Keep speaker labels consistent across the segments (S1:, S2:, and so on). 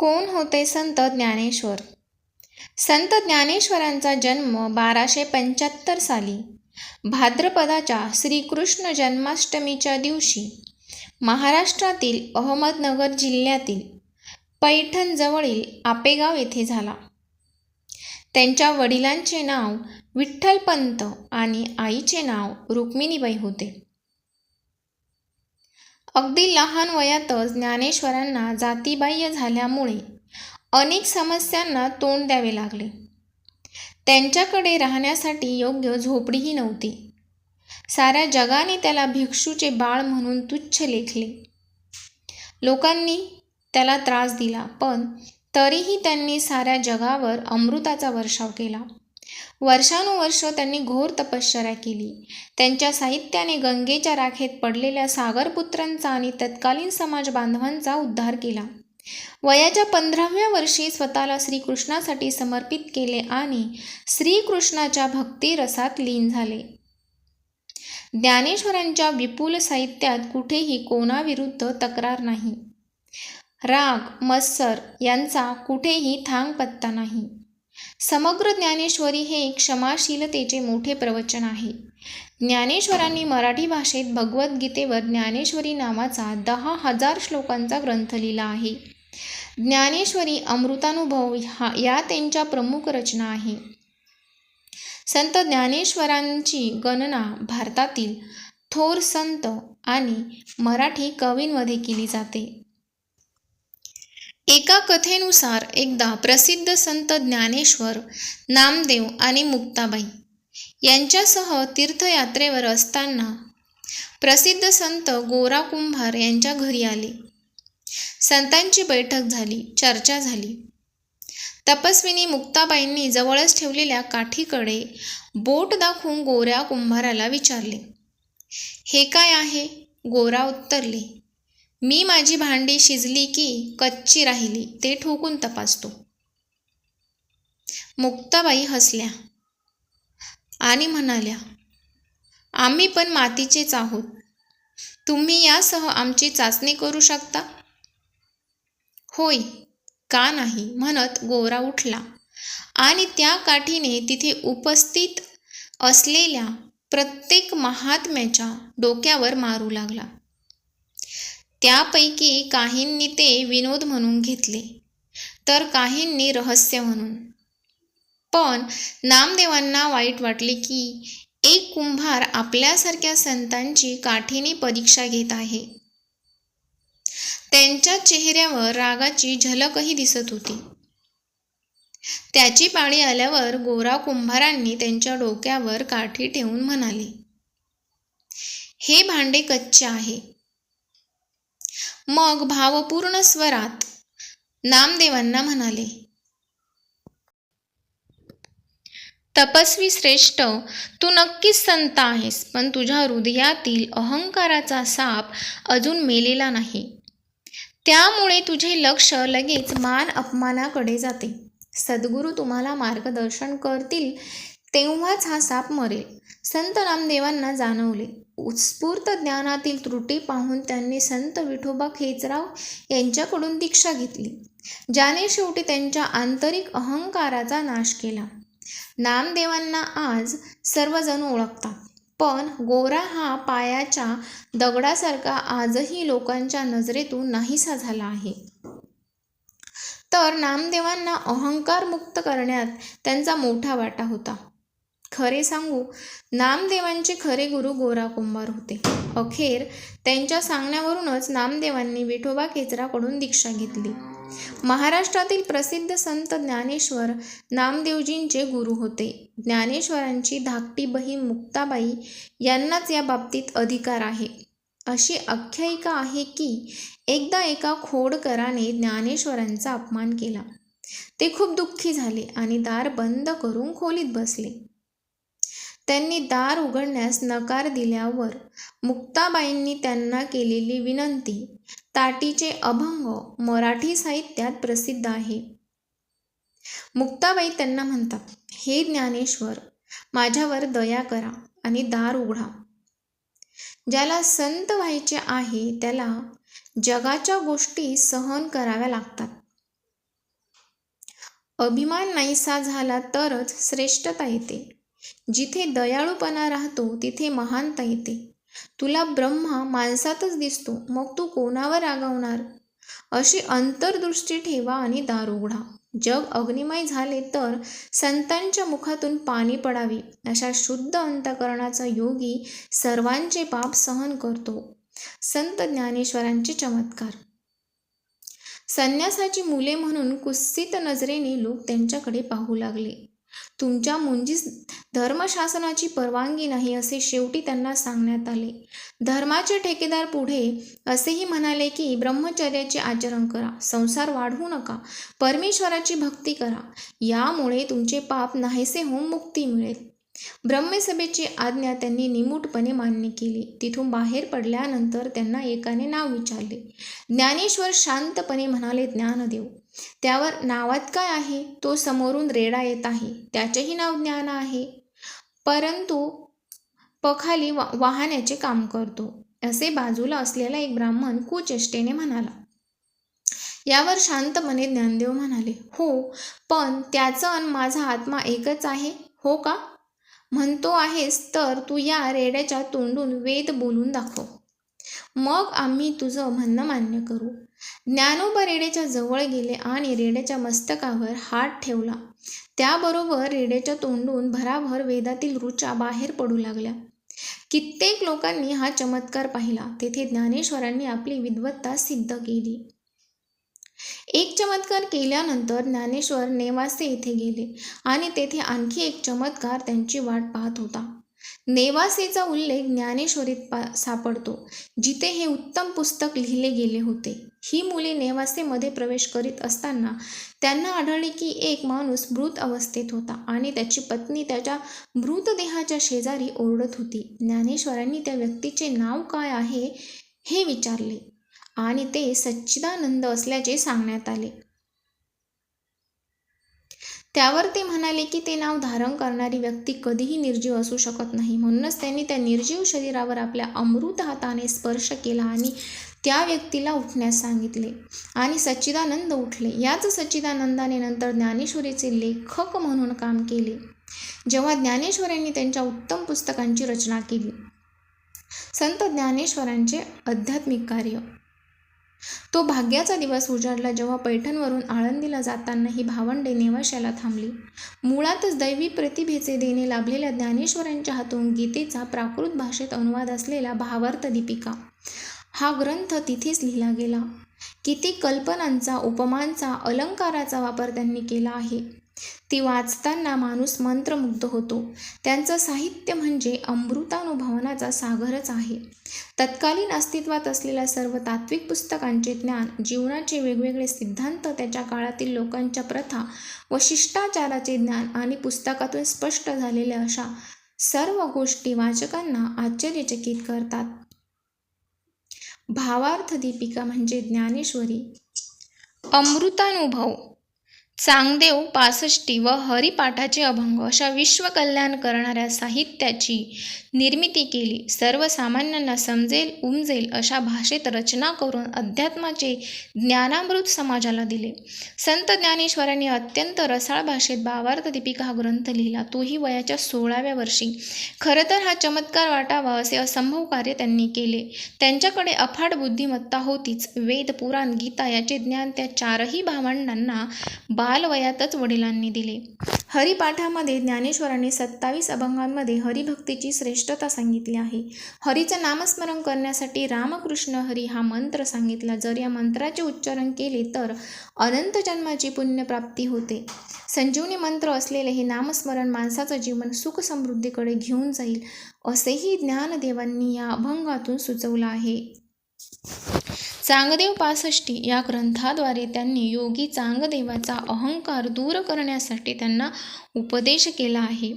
S1: कोण होते संत ज्ञानेश्वर संत ज्ञानेश्वरांचा जन्म बाराशे पंच्याहत्तर साली भाद्रपदाच्या श्रीकृष्ण जन्माष्टमीच्या दिवशी महाराष्ट्रातील अहमदनगर जिल्ह्यातील पैठणजवळील आपेगाव येथे झाला त्यांच्या वडिलांचे नाव विठ्ठलपंत आणि आईचे नाव रुक्मिणीबाई होते अगदी लहान वयातच ज्ञानेश्वरांना जातीबाह्य झाल्यामुळे अनेक समस्यांना तोंड द्यावे लागले त्यांच्याकडे राहण्यासाठी योग्य झोपडीही नव्हती साऱ्या जगाने त्याला भिक्षूचे बाळ म्हणून तुच्छ लेखले लोकांनी त्याला त्रास दिला पण तरीही त्यांनी साऱ्या जगावर अमृताचा वर्षाव केला वर्षानुवर्ष त्यांनी घोर तपश्चर्या केली त्यांच्या साहित्याने गंगेच्या राखेत पडलेल्या सागरपुत्रांचा आणि तत्कालीन समाज बांधवांचा उद्धार केला वयाच्या पंधराव्या वर्षी स्वतःला श्रीकृष्णासाठी समर्पित केले आणि श्रीकृष्णाच्या भक्ती रसात लीन झाले ज्ञानेश्वरांच्या विपुल साहित्यात कुठेही कोणाविरुद्ध तक्रार नाही राग मत्सर यांचा कुठेही थांग पत्ता नाही समग्र ज्ञानेश्वरी हे क्षमाशीलतेचे मोठे प्रवचन आहे ज्ञानेश्वरांनी मराठी भाषेत भगवद्गीतेवर ज्ञानेश्वरी नावाचा दहा हजार श्लोकांचा ग्रंथ लिहिला आहे ज्ञानेश्वरी अमृतानुभव हा या त्यांच्या प्रमुख रचना आहे संत ज्ञानेश्वरांची गणना भारतातील थोर संत आणि मराठी कवींमध्ये केली जाते एका कथेनुसार एकदा प्रसिद्ध संत ज्ञानेश्वर नामदेव आणि मुक्ताबाई यांच्यासह तीर्थयात्रेवर असताना प्रसिद्ध संत गोरा कुंभार यांच्या घरी आले संतांची बैठक झाली चर्चा झाली तपस्विनी मुक्ताबाईंनी जवळच ठेवलेल्या काठीकडे बोट दाखवून गोऱ्या कुंभाराला विचारले हे काय आहे गोरा उत्तरले मी माझी भांडी शिजली की कच्ची राहिली ते ठोकून तपासतो मुक्ताबाई हसल्या आणि म्हणाल्या आम्ही पण मातीचेच आहोत तुम्ही यासह आमची चाचणी करू शकता होय का नाही म्हणत गोरा उठला आणि त्या काठीने तिथे उपस्थित असलेल्या प्रत्येक महात्म्याच्या डोक्यावर मारू लागला त्यापैकी काहींनी ते विनोद म्हणून घेतले तर काहींनी रहस्य म्हणून पण नामदेवांना वाईट वाटले की एक कुंभार आपल्यासारख्या संतांची काठीने परीक्षा घेत आहे त्यांच्या चेहऱ्यावर रागाची झलकही दिसत होती त्याची पाळी आल्यावर गोरा कुंभारांनी त्यांच्या डोक्यावर काठी ठेवून म्हणाले हे भांडे कच्चे आहे मग भावपूर्ण स्वरात नामदेवांना म्हणाले तपस्वी श्रेष्ठ तू नक्कीच संत आहेस पण तुझ्या हृदयातील अहंकाराचा साप अजून मेलेला नाही त्यामुळे तुझे लक्ष लगेच मान अपमानाकडे जाते सद्गुरू तुम्हाला मार्गदर्शन करतील तेव्हाच हा साप मरेल संत नामदेवांना जाणवले उत्स्फूर्त ज्ञानातील त्रुटी पाहून त्यांनी संत विठोबा खेचराव यांच्याकडून दीक्षा घेतली ज्याने शेवटी त्यांच्या आंतरिक अहंकाराचा नाश केला नामदेवांना आज सर्वजण ओळखतात पण गोरा हा पायाच्या दगडासारखा आजही लोकांच्या नजरेतून नाहीसा झाला आहे तर नामदेवांना अहंकार मुक्त करण्यात त्यांचा मोठा वाटा होता खरे सांगू नामदेवांचे खरे गुरु गोरा कुंभार होते अखेर त्यांच्या सांगण्यावरूनच नामदेवांनी विठोबा केचराकडून दीक्षा घेतली महाराष्ट्रातील प्रसिद्ध संत ज्ञानेश्वर नामदेवजींचे गुरु होते ज्ञानेश्वरांची धाकटी बहीण मुक्ताबाई यांनाच या बाबतीत अधिकार आहे अशी आख्यायिका आहे की एकदा एका खोडकराने ज्ञानेश्वरांचा अपमान केला ते खूप दुःखी झाले आणि दार बंद करून खोलीत बसले त्यांनी दार उघडण्यास नकार दिल्यावर मुक्ताबाईंनी त्यांना केलेली विनंती ताटीचे अभंग मराठी साहित्यात प्रसिद्ध आहे मुक्ताबाई त्यांना म्हणतात हे ज्ञानेश्वर माझ्यावर दया करा आणि दार उघडा ज्याला संत व्हायचे आहे त्याला जगाच्या गोष्टी सहन कराव्या लागतात अभिमान नाहीसा झाला तरच श्रेष्ठता येते जिथे दयाळूपणा राहतो तिथे महानता येते तुला ब्रह्मा माणसातच दिसतो मग तू कोणावर रागावणार अशी अंतर्दृष्टी ठेवा आणि दार उघडा जग अग्निमय झाले तर संतांच्या मुखातून पाणी पडावे अशा शुद्ध अंतकरणाचा योगी सर्वांचे पाप सहन करतो संत ज्ञानेश्वरांचे चमत्कार संन्यासाची मुले म्हणून कुस्सित नजरेने लोक त्यांच्याकडे पाहू लागले तुमच्या मुंजीस धर्मशासनाची परवानगी नाही असे शेवटी त्यांना सांगण्यात आले धर्माचे ठेकेदार पुढे असेही म्हणाले की ब्रह्मचर्याचे आचरण करा संसार वाढवू नका परमेश्वराची भक्ती करा यामुळे तुमचे पाप नाहीसे होऊन मुक्ती मिळेल ब्रह्मसभेची आज्ञा त्यांनी निमूटपणे मान्य केली तिथून बाहेर पडल्यानंतर त्यांना एकाने नाव विचारले ज्ञानेश्वर शांतपणे म्हणाले ज्ञानदेव त्यावर नावात काय आहे तो समोरून रेडा येत आहे त्याचेही नाव ज्ञान आहे परंतु पखाली वा वाहण्याचे काम करतो असे बाजूला असलेला एक ब्राह्मण कुचेष्टेने म्हणाला यावर शांतपणे ज्ञानदेव म्हणाले हो पण त्याचं अन माझा आत्मा एकच आहे हो का म्हणतो आहेस तर तू या रेड्याच्या तोंडून वेद बोलून दाखव मग आम्ही तुझं म्हणणं मान्य करू ज्ञानोबा रेड्याच्या जवळ गेले आणि रेड्याच्या मस्तकावर हात ठेवला त्याबरोबर रेड्याच्या तोंडून भराभर वेदातील रुचा बाहेर पडू लागल्या कित्येक लोकांनी हा चमत्कार पाहिला तेथे ज्ञानेश्वरांनी आपली विद्वत्ता सिद्ध केली एक चमत्कार केल्यानंतर ज्ञानेश्वर नेवासे येथे गेले आणि तेथे आणखी एक चमत्कार त्यांची वाट पाहत होता नेवासेचा उल्लेख ज्ञानेश्वरीत सापडतो जिथे हे उत्तम पुस्तक लिहिले गेले होते ही मुले नेवासेमध्ये प्रवेश करीत असताना त्यांना आढळले की एक माणूस मृत अवस्थेत होता आणि त्याची पत्नी त्याच्या मृतदेहाच्या शेजारी ओरडत होती ज्ञानेश्वरांनी त्या व्यक्तीचे नाव काय आहे हे विचारले आणि ते सच्चिदानंद असल्याचे सांगण्यात आले त्यावर ते म्हणाले की ते नाव धारण करणारी व्यक्ती कधीही निर्जीव असू शकत नाही म्हणूनच त्यांनी त्या निर्जीव शरीरावर आपल्या अमृत हाताने स्पर्श केला आणि त्या व्यक्तीला उठण्यास सांगितले आणि सच्चिदानंद उठले याच सच्चिदानंदाने नंतर ज्ञानेश्वरीचे लेखक म्हणून काम केले जेव्हा ज्ञानेश्वरांनी त्यांच्या उत्तम पुस्तकांची रचना केली संत ज्ञानेश्वरांचे आध्यात्मिक कार्य तो भाग्याचा दिवस उजाडला जेव्हा पैठणवरून आळंदीला जाताना ही भावंडे नेवाशाला थांबली मुळातच दैवी प्रतिभेचे देणे लाभलेल्या ज्ञानेश्वरांच्या हातून गीतेचा प्राकृत भाषेत अनुवाद असलेला भावार्थ दीपिका हा ग्रंथ तिथेच लिहिला गेला किती कल्पनांचा उपमांचा अलंकाराचा वापर त्यांनी केला आहे ती वाचताना माणूस मंत्रमुग्ध होतो त्यांचं साहित्य म्हणजे अमृतानुभवनाचा सागरच आहे तत्कालीन अस्तित्वात असलेल्या सर्व तात्विक पुस्तकांचे ज्ञान जीवनाचे वेगवेगळे सिद्धांत त्याच्या काळातील लोकांच्या प्रथा व शिष्टाचाराचे ज्ञान आणि पुस्तकातून स्पष्ट झालेल्या अशा सर्व गोष्टी वाचकांना आश्चर्यचकित करतात भावार्थ दीपिका म्हणजे ज्ञानेश्वरी अमृतानुभव चांगदेव पासष्टी व हरिपाठाचे अभंग अशा विश्वकल्याण करणाऱ्या साहित्याची निर्मिती केली सर्वसामान्यांना समजेल उमजेल अशा भाषेत रचना करून अध्यात्माचे ज्ञानामृत समाजाला दिले संत ज्ञानेश्वरांनी अत्यंत रसाळ भाषेत भावार्थ दीपिका हा ग्रंथ लिहिला तोही वयाच्या सोळाव्या वर्षी खरं तर हा चमत्कार वाटावा असे असंभव कार्य त्यांनी केले त्यांच्याकडे अफाट बुद्धिमत्ता होतीच वेद पुराण गीता याचे ज्ञान त्या चारही भावंडांना बा बालवयातच वडिलांनी दिले हरिपाठामध्ये ज्ञानेश्वरांनी सत्तावीस अभंगांमध्ये हरिभक्तीची श्रेष्ठता सांगितली आहे हरीचं नामस्मरण करण्यासाठी रामकृष्ण हरी हा मंत्र सांगितला जर या मंत्राचे उच्चारण केले तर अनंत जन्माची पुण्यप्राप्ती होते संजीवनी मंत्र असलेले हे नामस्मरण माणसाचं जीवन सुखसमृद्धीकडे घेऊन जाईल असेही ज्ञानदेवांनी या अभंगातून सुचवलं आहे चांगदेव पासष्टी या ग्रंथाद्वारे त्यांनी योगी चांगदेवाचा अहंकार दूर करण्यासाठी त्यांना उपदेश केला आहे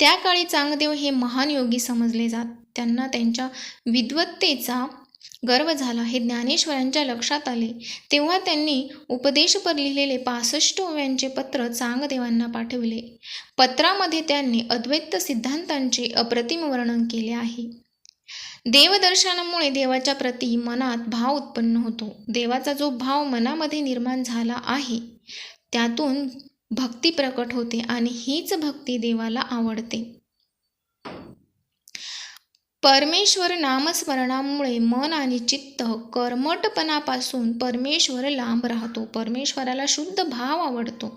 S1: त्या काळी चांगदेव हे महान योगी समजले जात त्यांना त्यांच्या विद्वत्तेचा गर्व झाला हे ज्ञानेश्वरांच्या लक्षात आले तेव्हा त्यांनी उपदेशपर लिहिलेले पासष्ट ओव्यांचे पत्र चांगदेवांना पाठविले पत्रामध्ये त्यांनी अद्वैत सिद्धांतांचे अप्रतिम वर्णन केले आहे देवदर्शनामुळे देवाच्या प्रती मनात भाव उत्पन्न होतो देवाचा जो भाव मनामध्ये निर्माण झाला आहे त्यातून भक्ती प्रकट होते आणि हीच भक्ती देवाला आवडते परमेश्वर नामस्मरणामुळे मन आणि चित्त कर्मटपणापासून परमेश्वर लांब राहतो परमेश्वराला शुद्ध भाव आवडतो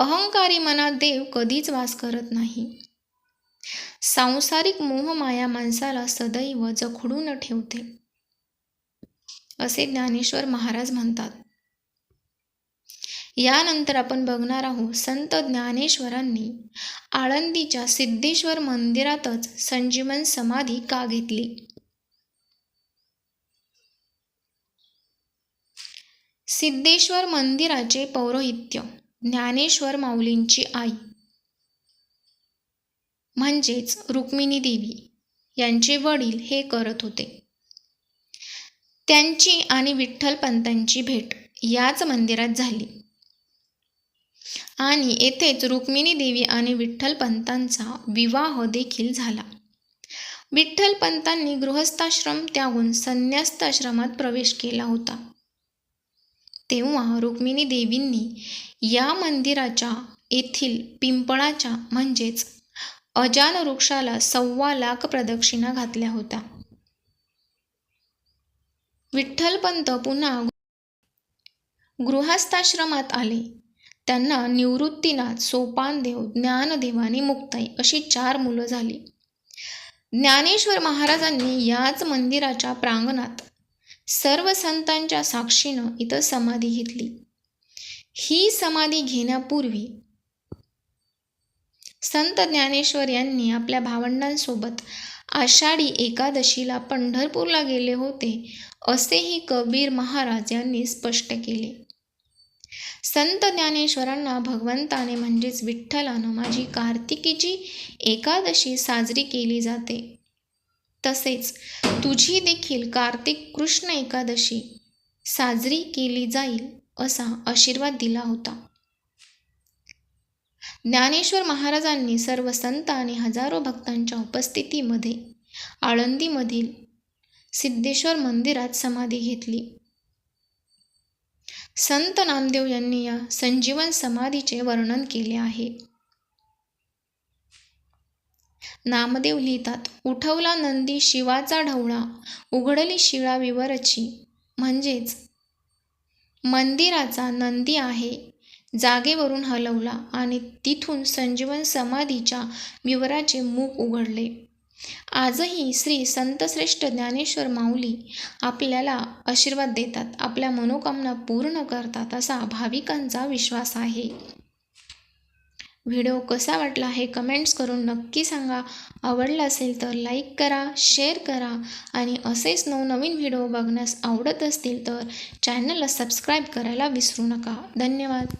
S1: अहंकारी मनात देव कधीच वास करत नाही सांसारिक मोहमाया माणसाला सदैव जखडून ठेवते असे ज्ञानेश्वर महाराज म्हणतात यानंतर आपण बघणार आहोत संत ज्ञानेश्वरांनी आळंदीच्या सिद्धेश्वर मंदिरातच संजीवन समाधी का घेतली सिद्धेश्वर मंदिराचे पौरोहित्य ज्ञानेश्वर माऊलींची आई म्हणजेच रुक्मिणी देवी यांचे वडील हे करत होते त्यांची आणि विठ्ठलपंतांची भेट याच मंदिरात झाली आणि येथेच रुक्मिणी देवी आणि विठ्ठलपंतांचा विवाह देखील झाला विठ्ठलपंतांनी गृहस्थाश्रम त्यागून संन्यास्ताश्रमात प्रवेश केला होता तेव्हा रुक्मिणी देवींनी या मंदिराच्या येथील पिंपळाच्या म्हणजेच अजान वृक्षाला सव्वा लाख प्रदक्षिणा घातल्या होत्या विठ्ठलपंत पुन्हा गृहस्थाश्रमात आले त्यांना निवृत्तीनाथ सोपानदेव ज्ञानदेवाने मुक्ताई अशी चार मुलं झाली ज्ञानेश्वर महाराजांनी याच मंदिराच्या प्रांगणात सर्व संतांच्या साक्षीनं इथं समाधी घेतली ही समाधी घेण्यापूर्वी संत ज्ञानेश्वर यांनी आपल्या भावंडांसोबत आषाढी एकादशीला पंढरपूरला गेले होते असेही कबीर महाराज यांनी स्पष्ट केले संत ज्ञानेश्वरांना भगवंताने म्हणजेच विठ्ठलानं माझी कार्तिकीची एकादशी साजरी केली जाते तसेच तुझी देखील कार्तिक कृष्ण एकादशी साजरी केली जाईल असा आशीर्वाद दिला होता ज्ञानेश्वर महाराजांनी सर्व संत आणि हजारो भक्तांच्या उपस्थितीमध्ये आळंदीमधील सिद्धेश्वर मंदिरात समाधी घेतली संत नामदेव यांनी या संजीवन समाधीचे वर्णन केले आहे नामदेव लिहितात उठवला नंदी शिवाचा ढवळा उघडली शिळा विवरची म्हणजेच मंदिराचा नंदी आहे जागेवरून हलवला आणि तिथून संजीवन समाधीच्या विवराचे मुख उघडले आजही श्री संतश्रेष्ठ ज्ञानेश्वर माऊली आपल्याला आशीर्वाद देतात आपल्या मनोकामना पूर्ण करतात असा भाविकांचा विश्वास आहे व्हिडिओ कसा वाटला हे कमेंट्स करून नक्की सांगा आवडला असेल तर लाईक करा शेअर करा आणि असेच नवनवीन व्हिडिओ बघण्यास आवडत असतील तर चॅनलला सबस्क्राईब करायला विसरू नका धन्यवाद